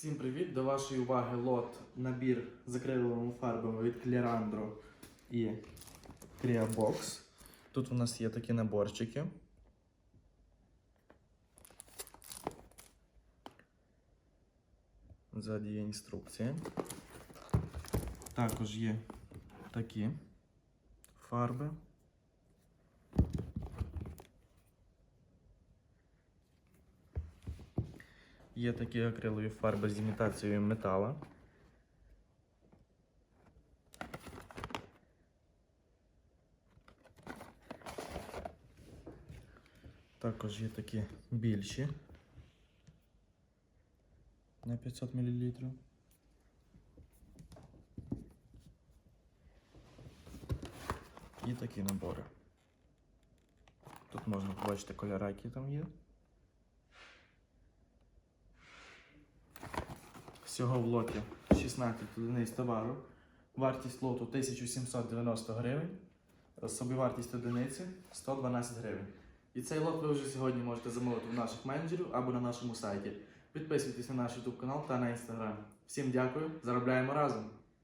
Всім привіт! До вашої уваги лот набір з акриловими фарбами від Clearandro і Creabox. Тут у нас є такі наборчики. Ззаді є інструкція. Також є такі фарби. Є такі акрилові фарби з імітацією метала. Також є такі більші на 500 мл. І такі набори. Тут можна побачити кольори, які там є. Всього в лоті 16 одиниць товару. Вартість лоту 1790 гривень. Собівартість одиниці 112 гривень. І цей лот ви вже сьогодні можете замовити у наших менеджерів або на нашому сайті. Підписуйтесь на наш YouTube канал та на Instagram. Всім дякую, заробляємо разом!